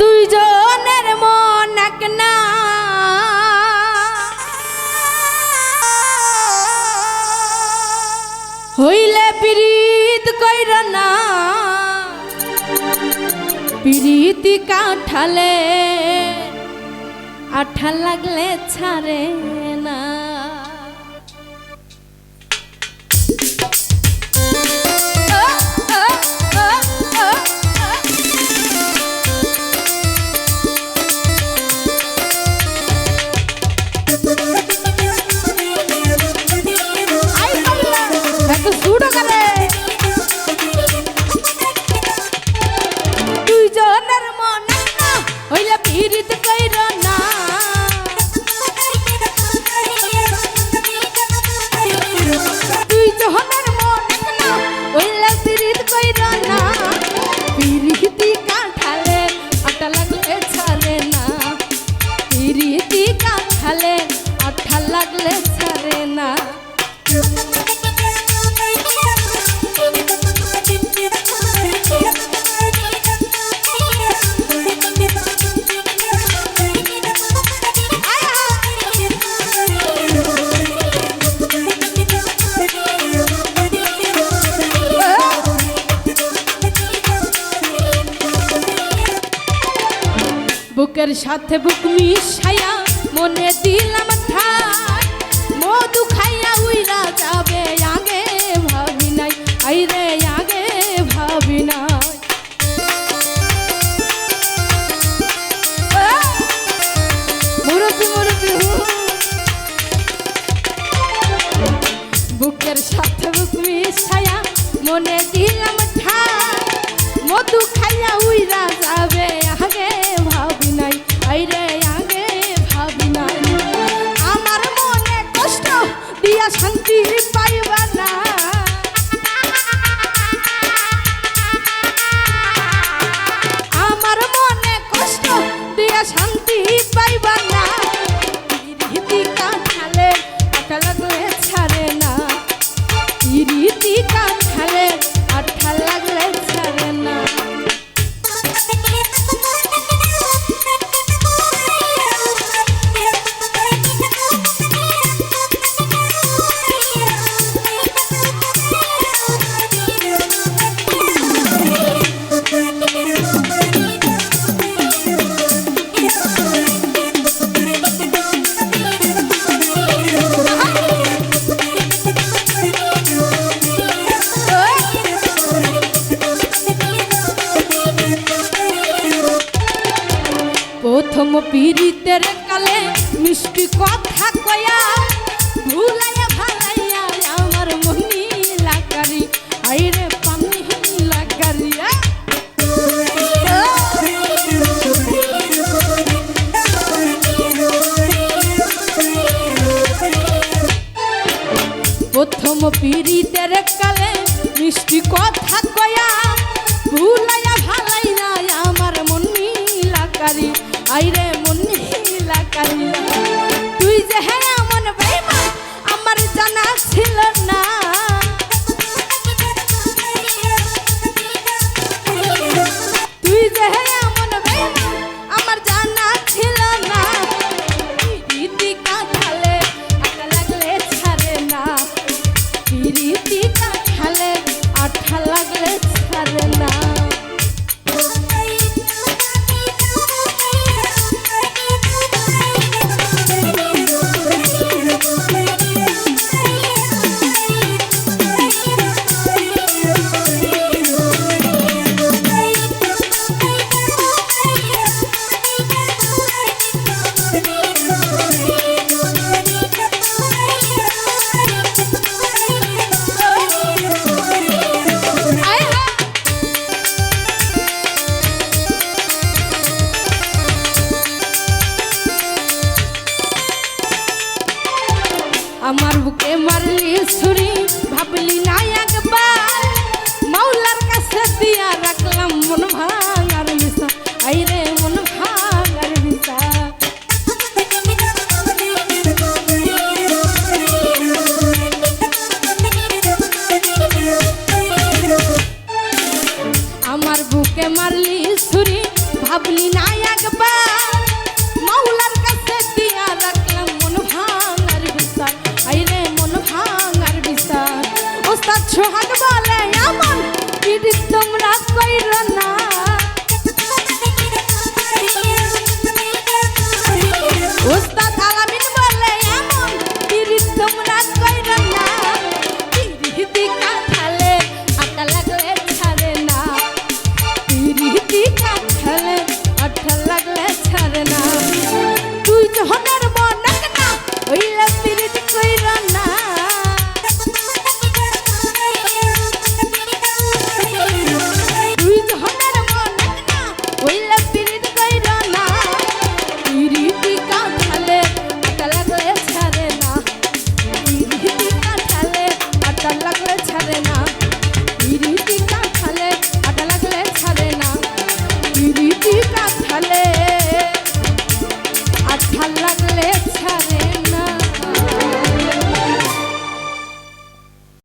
দুইজনের মন এক না প্রীতি কাঠালে আঠা লাগলে ছাড়ে। বুকের সাথে বুক মিশাইয়া মনে দিলাম ঠাই মধু খাইয়া উইরা যাবে আগে ভাবি নাই আইরে আগে ভাবি মুরব্বি বুকের সাথে বুক মিশাইয়া মনে দিলাম মিষ্টি কথা কয়া, ভুলাইয়া ভালাইয়া আমার মনি লাগারি। আইরে পানি লাগারিয়া প্রথম পীড়িতের কালে মিষ্টি কথা কয়া, ভুলাইয়া ভালাইয়া আমার মনি লাগারি। আইরে রীতি কাঠালে আঠা লাগলে ছাড়ে না। আমার বুকে মারলি ছুরি ভাবলি না একবার মাওলার কাছে দিয়া রাখ। সোহাগ